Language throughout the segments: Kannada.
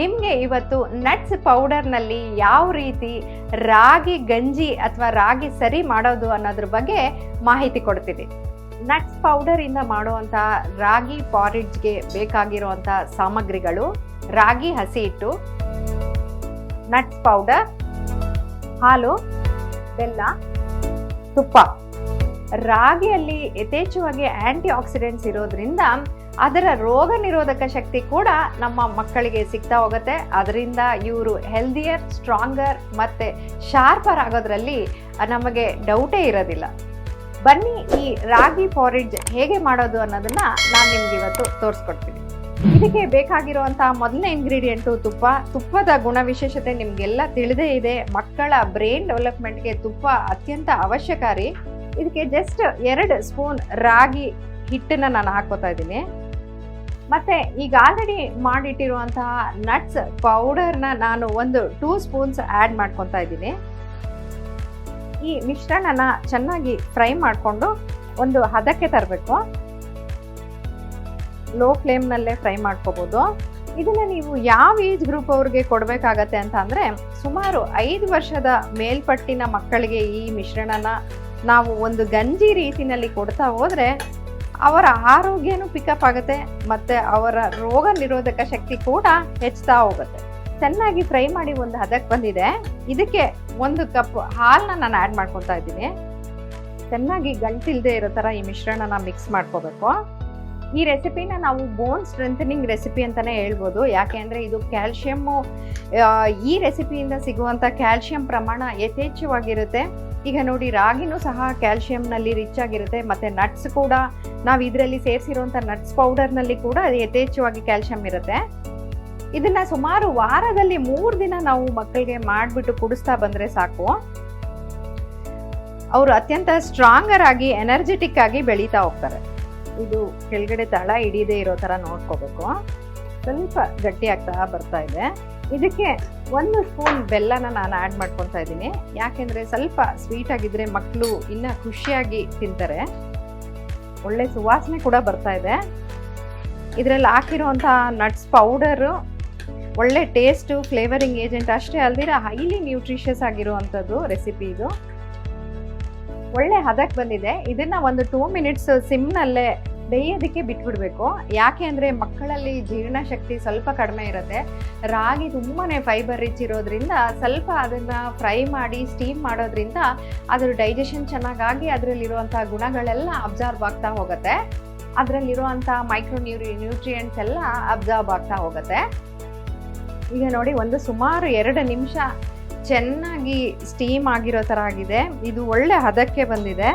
ನಿಮಗೆ ಇವತ್ತು ನಟ್ಸ್ ಪೌಡರ್ನಲ್ಲಿ ಯಾವ ರೀತಿ ರಾಗಿ ಗಂಜಿ ಅಥವಾ ರಾಗಿ ಸರಿ ಮಾಡೋದು ಅನ್ನೋದ್ರ ಬಗ್ಗೆ ಮಾಹಿತಿ ಕೊಡ್ತೀನಿ ನಟ್ಸ್ ಪೌಡರಿಂದ ಮಾಡುವಂಥ ರಾಗಿ ಪಾರಿಡ್ಜ್ಗೆ ಬೇಕಾಗಿರುವಂಥ ಸಾಮಗ್ರಿಗಳು, ರಾಗಿ ಹಸಿ ಹಿಟ್ಟು ನಟ್ಸ್ ಪೌಡರ್ ಹಾಲು, ಬೆಲ್ಲ, ತುಪ್ಪ. ರಾಗಿಯಲ್ಲಿ ಯಥೇಚ್ಛವಾಗಿ ಆಂಟಿ ಆಕ್ಸಿಡೆಂಟ್ಸ್ ಇರೋದ್ರಿಂದ ಅದರ ರೋಗ ನಿರೋಧಕ ಶಕ್ತಿ ಕೂಡ ನಮ್ಮ ಮಕ್ಕಳಿಗೆ ಸಿಗ್ತಾ ಹೋಗುತ್ತೆ. ಅದರಿಂದ ಇವರು ಹೆಲ್ದಿಯರ್ ಸ್ಟ್ರಾಂಗರ್ ಮತ್ತು ಶಾರ್ಪರ್ ಆಗೋದ್ರಲ್ಲಿ ನಮಗೆ ಡೌಟೇ ಇರೋದಿಲ್ಲ. ಬನ್ನಿ ಈ ರಾಗಿ ಫಾರಿಡ್ಜ್ ಹೇಗೆ ಮಾಡೋದು ಅನ್ನೋದನ್ನು ನಾನು ನಿಮ್ಗೆ ಇವತ್ತು ತೋರಿಸ್ಕೊಡ್ತೀನಿ. ಇದಕ್ಕೆ ಬೇಕಾಗಿರುವಂತಹ ಮೊದಲನೇ ಇಂಗ್ರೀಡಿಯೆಂಟು ತುಪ್ಪ. ತುಪ್ಪದ ಗುಣವಿಶೇಷತೆ ನಿಮಗೆಲ್ಲ ತಿಳಿದೇ ಇದೆ. ಮಕ್ಕಳ ಬ್ರೈನ್ ಡೆವಲಪ್ಮೆಂಟ್ಗೆ ತುಪ್ಪ ಅತ್ಯಂತ ಅವಶ್ಯಕಾರಿ ಇದಕ್ಕೆ ಜಸ್ಟ್ ಎರಡು ಸ್ಪೂನ್ ರಾಗಿ ಹಿಟ್ಟನ್ನ ನಾನು ಹಾಕೋತಾ ಇದ್ದೀನಿ. ಮತ್ತೆ ಈಗ ಆಲ್ರೆಡಿ ಮಾಡಿಟ್ಟಿರುವಂತಹ ನಟ್ಸ್ ಪೌಡರ್ನ ನಾನು ಒಂದು ಟೂ ಸ್ಪೂನ್ಸ್ ಆ್ಯಡ್ ಮಾಡ್ಕೊತಾ ಇದ್ದೀನಿ. ಈ ಮಿಶ್ರಣನ ಚೆನ್ನಾಗಿ ಫ್ರೈ ಮಾಡಿಕೊಂಡು ಒಂದು ಹದಕ್ಕೆ ತರಬೇಕು. ಲೋ ಫ್ಲೇಮ್ನಲ್ಲೇ ಫ್ರೈ ಮಾಡ್ಕೋಬೋದು. ಇದನ್ನ ನೀವು ಯಾವ ಏಜ್ ಗ್ರೂಪ್ ಅವ್ರಿಗೆ ಕೊಡಬೇಕಾಗತ್ತೆ ಅಂತ ಅಂದರೆ ಸುಮಾರು ಐದು ವರ್ಷದ ಮೇಲ್ಪಟ್ಟಿನ ಮಕ್ಕಳಿಗೆ ಈ ಮಿಶ್ರಣನ ನಾವು ಒಂದು ಗಂಜಿ ರೀತಿನಲ್ಲಿ ಕೊಡ್ತಾ ಹೋದರೆ ಅವರ ಆರೋಗ್ಯನೂ ಪಿಕಪ್ ಆಗುತ್ತೆ, ಮತ್ತು ಅವರ ರೋಗ ನಿರೋಧಕ ಶಕ್ತಿ ಕೂಡ ಹೆಚ್ಚುತ್ತಾ ಹೋಗುತ್ತೆ. ಚೆನ್ನಾಗಿ ಫ್ರೈ ಮಾಡಿ ಒಂದು ಹದಕ್ಕೆ ಬಂದಿದೆ. ಇದಕ್ಕೆ ಒಂದು ಕಪ್ ಹಾಲನ್ನ ನಾನು ಆ್ಯಡ್ ಮಾಡ್ಕೊತಾ ಇದ್ದೀನಿ. ಚೆನ್ನಾಗಿ ಗಂಟಿಲ್ದೇ ಇರೋ ಥರ ಈ ಮಿಶ್ರಣನ ಮಿಕ್ಸ್ ಮಾಡ್ಕೋಬೇಕು. ಈ ರೆಸಿಪಿನ ನಾವು ಬೋನ್ ಸ್ಟ್ರೆಂಥನಿಂಗ್ ರೆಸಿಪಿ ಅಂತಲೇ ಹೇಳ್ಬೋದು. ಯಾಕೆ ಅಂದರೆ ಇದು ಕ್ಯಾಲ್ಶಿಯಮ್ಮು ಈ ರೆಸಿಪಿಯಿಂದ ಸಿಗುವಂಥ ಕ್ಯಾಲ್ಶಿಯಂ ಪ್ರಮಾಣ ಯಥೇಚ್ಛವಾಗಿರುತ್ತೆ. ಈಗ ನೋಡಿ, ರಾಗಿನೂ ಸಹ ಕ್ಯಾಲ್ಶಿಯಂನಲ್ಲಿ ರಿಚ್ ಆಗಿರುತ್ತೆ. ಮತ್ತು ನಟ್ಸ್ ಕೂಡ ನಾವು ಇದರಲ್ಲಿ ಸೇರಿಸಿರುವಂಥ ನಟ್ಸ್ ಪೌಡರ್ನಲ್ಲಿ ಕೂಡ ಯಥೇಚ್ಛವಾಗಿ ಕ್ಯಾಲ್ಶಿಯಂ ಇರುತ್ತೆ. ಇದನ್ನು ಸುಮಾರು ವಾರದಲ್ಲಿ ಮೂರು ದಿನ ನಾವು ಮಕ್ಕಳಿಗೆ ಮಾಡಿಬಿಟ್ಟು ಕುಡಿಸ್ತಾ ಬಂದರೆ ಸಾಕು. ಅವರು ಅತ್ಯಂತ ಸ್ಟ್ರಾಂಗರ್ ಆಗಿ ಎನರ್ಜೆಟಿಕ್ ಆಗಿ ಬೆಳೀತಾ ಹೋಗ್ತಾರೆ. ಇದು ಕೆಳಗಡೆ ತಳ ಹಿಡಿದೇ ಇರೋ ಥರ ನೋಡ್ಕೋಬೇಕು. ಸ್ವಲ್ಪ ಗಟ್ಟಿ ಆಗ್ತಾ ಬರ್ತಾ ಇದೆ. ಇದಕ್ಕೆ ಒಂದು ಸ್ಪೂನ್ ಬೆಲ್ಲನ ನಾನು ಆ್ಯಡ್ ಮಾಡ್ಕೊತಾ ಇದ್ದೀನಿ. ಯಾಕೆಂದರೆ ಸ್ವಲ್ಪ ಸ್ವೀಟ್ ಆಗಿದ್ರೆ ಮಕ್ಕಳು ಇನ್ನೂ ಖುಷಿಯಾಗಿ ತಿಂತಾರೆ. ಒಳ್ಳೆ ಸುವಾಸನೆ ಕೂಡ ಬರ್ತಾ ಇದೆ. ಇದರಲ್ಲಿ ಹಾಕಿರುವಂಥ ನಟ್ಸ್ ಪೌಡರು ಒಳ್ಳೆ ಟೇಸ್ಟು ಫ್ಲೇವರಿಂಗ್ ಏಜೆಂಟ್ ಅಷ್ಟೇ ಅಲ್ದಿರ ಹೈಲಿ ನ್ಯೂಟ್ರಿಷಿಯಸ್ ಆಗಿರುವಂಥದ್ದು ರೆಸಿಪಿ ಇದು. ಒಳ್ಳೆ ಹದಕ್ಕೆ ಬಂದಿದೆ. ಇದನ್ನು ಒಂದು ಟೂ ಮಿನಿಟ್ಸ್ ಸಿಮ್ನಲ್ಲೇ ಬೇಯೋದಕ್ಕೆ ಬಿಟ್ಬಿಡ್ಬೇಕು. ಯಾಕೆ ಅಂದರೆ ಮಕ್ಕಳಲ್ಲಿ ಜೀರ್ಣಶಕ್ತಿ ಸ್ವಲ್ಪ ಕಡಿಮೆ ಇರುತ್ತೆ. ರಾಗಿ ತುಂಬಾ ಫೈಬರ್ ರಿಚ್ ಇರೋದ್ರಿಂದ ಸ್ವಲ್ಪ ಅದನ್ನು ಫ್ರೈ ಮಾಡಿ ಸ್ಟೀಮ್ ಮಾಡೋದ್ರಿಂದ ಅದರ ಡೈಜೆಷನ್ ಚೆನ್ನಾಗಾಗಿ ಅದರಲ್ಲಿರುವಂಥ ಗುಣಗಳೆಲ್ಲ ಅಬ್ಸಾರ್ಬ್ ಆಗ್ತಾ ಹೋಗುತ್ತೆ. ಅದರಲ್ಲಿರುವಂಥ ಮೈಕ್ರೋ ನ್ಯೂರಿ ನ್ಯೂಟ್ರಿಯೆಂಟ್ಸ್ ಎಲ್ಲ ಅಬ್ಸಾರ್ಬ್ ಆಗ್ತಾ ಹೋಗುತ್ತೆ. ಈಗ ನೋಡಿ ಒಂದು ಸುಮಾರು ಎರಡು ನಿಮಿಷ ಚೆನ್ನಾಗಿ ಸ್ಟೀಮ್ ಆಗಿರೋ ಥರ ಆಗಿದೆ. ಇದು ಒಳ್ಳೆ ಹದಕ್ಕೆ ಬಂದಿದೆ.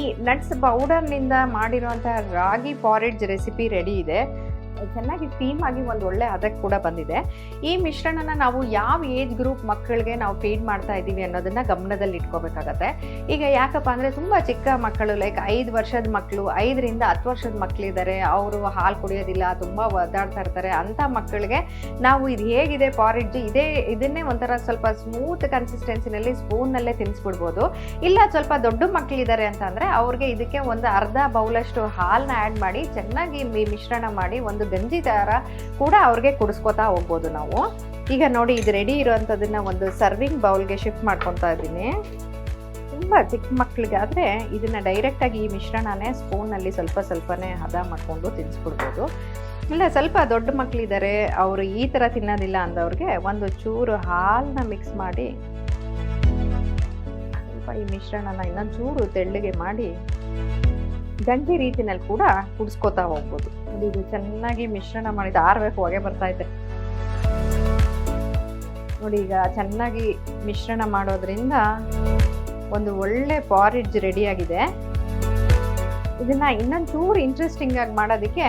ಈ ನಟ್ಸ್ ಪೌಡರ್ನಿಂದ ಮಾಡಿರುವಂತಹ ರಾಗಿ ಪಾರಿಡ್ಜ್ ರೆಸಿಪಿ ರೆಡಿ ಇದೆ. ಚೆನ್ನಾಗಿ ಸ್ಟೀಮ್ ಆಗಿ ಒಂದು ಒಳ್ಳೆ ಅದಕ್ಕೆ ಕೂಡ ಬಂದಿದೆ. ಈ ಮಿಶ್ರಣನ ನಾವು ಯಾವ ಏಜ್ ಗ್ರೂಪ್ ಮಕ್ಕಳಿಗೆ ನಾವು ಫೀಡ್ ಮಾಡ್ತಾ ಇದ್ದೀವಿ ಅನ್ನೋದನ್ನ ಗಮನದಲ್ಲಿ ಇಟ್ಕೋಬೇಕಾಗತ್ತೆ. ಈಗ ಯಾಕಪ್ಪ ಅಂದರೆ ತುಂಬ ಚಿಕ್ಕ ಮಕ್ಕಳು ಲೈಕ್ ಐದು ವರ್ಷದ ಮಕ್ಕಳು ಐದರಿಂದ ಹತ್ತು ವರ್ಷದ ಮಕ್ಕಳಿದ್ದಾರೆ ಅವರು ಹಾಲು ಕುಡಿಯೋದಿಲ್ಲ, ತುಂಬ ಒದ್ದಾಡ್ತಾ ಇರ್ತಾರೆ, ಅಂಥ ಮಕ್ಕಳಿಗೆ ನಾವು ಇದು ಹೇಗಿದೆ ಪಾರಿಡ್ಜ್ ಇದೇ, ಇದನ್ನೇ ಒಂಥರ ಸ್ವಲ್ಪ ಸ್ಮೂತ್ ಕನ್ಸಿಸ್ಟೆನ್ಸಿನಲ್ಲಿ ಸ್ಪೂನ್ನಲ್ಲೇ ತಿನ್ನಿಸ್ಬಿಡ್ಬೋದು ಇಲ್ಲ ಸ್ವಲ್ಪ ದೊಡ್ಡ ಮಕ್ಕಳಿದ್ದಾರೆ ಅಂತಂದರೆ ಅವ್ರಿಗೆ ಇದಕ್ಕೆ ಒಂದು ಅರ್ಧ ಬೌಲಷ್ಟು ಹಾಲನ್ನ ಆ್ಯಡ್ ಮಾಡಿ, ಚೆನ್ನಾಗಿ ಮಿಶ್ರಣ ಮಾಡಿ ಒಂದು ಗಂಜಿ ಥರ ಕೂಡ ಅವ್ರಿಗೆ ಕುಡಿಸ್ಕೊತಾ ಹೋಗ್ಬೋದು ನಾವು. ಈಗ ನೋಡಿ ಇದು ರೆಡಿ ಇರೋವಂಥದ್ದನ್ನ ಒಂದು ಸರ್ವಿಂಗ್ ಬೌಲ್ಗೆ ಶಿಫ್ಟ್ ಮಾಡ್ಕೊತಾ ಇದ್ದೀನಿ. ತುಂಬ ಚಿಕ್ಕ ಮಕ್ಕಳಿಗೆ ಆದರೆ ಇದನ್ನು ಡೈರೆಕ್ಟಾಗಿ ಈ ಮಿಶ್ರಣನೇ ಸ್ಪೂನಲ್ಲಿ ಸ್ವಲ್ಪ ಸ್ವಲ್ಪನೇ ಹದ ಮಾಡಿಕೊಂಡು ತಿನ್ನಿಸ್ಬಿಡ್ಬೋದು ಇಲ್ಲ, ಸ್ವಲ್ಪ ದೊಡ್ಡ ಮಕ್ಕಳಿದ್ದಾರೆ ಅವರು ಈ ಥರ ತಿನ್ನೋದಿಲ್ಲ ಅಂದವ್ರಿಗೆ ಒಂದು ಚೂರು ಹಾಲನ್ನ ಮಿಕ್ಸ್ ಮಾಡಿ ಸ್ವಲ್ಪ ಈ ಮಿಶ್ರಣನ ಇನ್ನೊಂದು ಚೂರು ತೆಳ್ಳಗೆ ಮಾಡಿ ಗಂಜಿ ರೀತಿನಲ್ಲಿ ಕೂಡ ಕುಡಿಸ್ಕೋತಾ ಹೋಗ್ಬೋದು. ಇದು ಚೆನ್ನಾಗಿ ಮಿಶ್ರಣ ಮಾಡಿದ ಆರ್ಬೇಕು ಹೊಗೆ ಬರ್ತಾ ಇದೆ. ನೋಡಿ ಈಗ ಚೆನ್ನಾಗಿ ಮಿಶ್ರಣ ಮಾಡೋದ್ರಿಂದ ಒಂದು ಒಳ್ಳೆ ಪಾರಿಡ್ಜ್ ರೆಡಿಯಾಗಿದೆ ಇದನ್ನ ಇನ್ನೊಂದು ಚೂರು ಇಂಟ್ರೆಸ್ಟಿಂಗ್ ಆಗಿ ಮಾಡೋದಕ್ಕೆ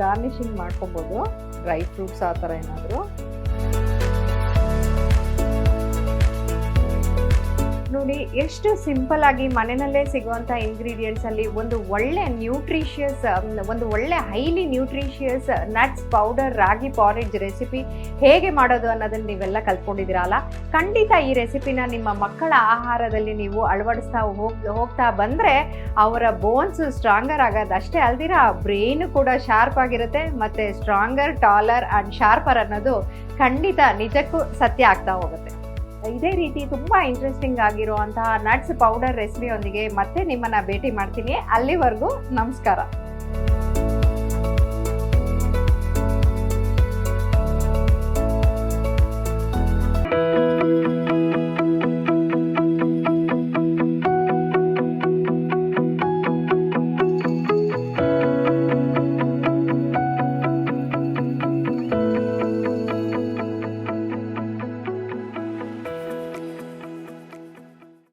ಗಾರ್ನಿಶಿಂಗ್ ಮಾಡ್ಕೊಬೋದು. ಡ್ರೈ ಫ್ರೂಟ್ಸ್ ಆ ಥರ ಏನಾದರೂ. ನೋಡಿ, ಎಷ್ಟು ಸಿಂಪಲ್ ಆಗಿ ಮನೆಯಲ್ಲೇ ಸಿಗುವಂಥ ಇಂಗ್ರೀಡಿಯೆಂಟ್ಸ್ ಅಲ್ಲಿ ಒಂದು ಒಳ್ಳೆ ನ್ಯೂಟ್ರಿಷಿಯಸ್ ಒಂದು ಒಳ್ಳೆ highly nutritious nuts powder ragi porridge recipe ಹೇಗೆ ಮಾಡೋದು ಅನ್ನೋದನ್ನ ನೀವೆಲ್ಲ ಕಲ್ತ್ಕೊಂಡಿದ್ದೀರಲ್ಲ? ಖಂಡಿತ ಈ ರೆಸಿಪಿನ ನಿಮ್ಮ ಮಕ್ಕಳ ಆಹಾರದಲ್ಲಿ ನೀವು ಅಳವಡಿಸ್ತಾ ಹೋಗ್, ಹೋಗ್ತಾ ಬಂದರೆ ಅವರ ಬೋನ್ಸ್ ಸ್ಟ್ರಾಂಗರ್ ಆಗೋದು. ಅಷ್ಟೇ ಅಲ್ದಿರ ಬ್ರೈನ್ ಕೂಡ ಶಾರ್ಪ್ ಆಗಿರುತ್ತೆ ಮತ್ತು ಸ್ಟ್ರಾಂಗರ್ ಟಾಲರ್ ಆ್ಯಂಡ್ ಶಾರ್ಪರ್ ಅನ್ನೋದು ಖಂಡಿತ ನಿಜಕ್ಕೂ ಸತ್ಯ ಆಗ್ತಾ ಹೋಗುತ್ತೆ. ಇದೇ ರೀತಿ ತುಂಬಾ ಇಂಟ್ರೆಸ್ಟಿಂಗ್ ಆಗಿರುವಂತಹ ನಟ್ಸ್ ಪೌಡರ್ ರೆಸಿಪಿಯೊಂದಿಗೆ ಮತ್ತೆ ನಿಮ್ಮನ್ನ ಭೇಟಿ ಮಾಡ್ತೀನಿ. ಅಲ್ಲಿವರೆಗೂ ನಮಸ್ಕಾರ.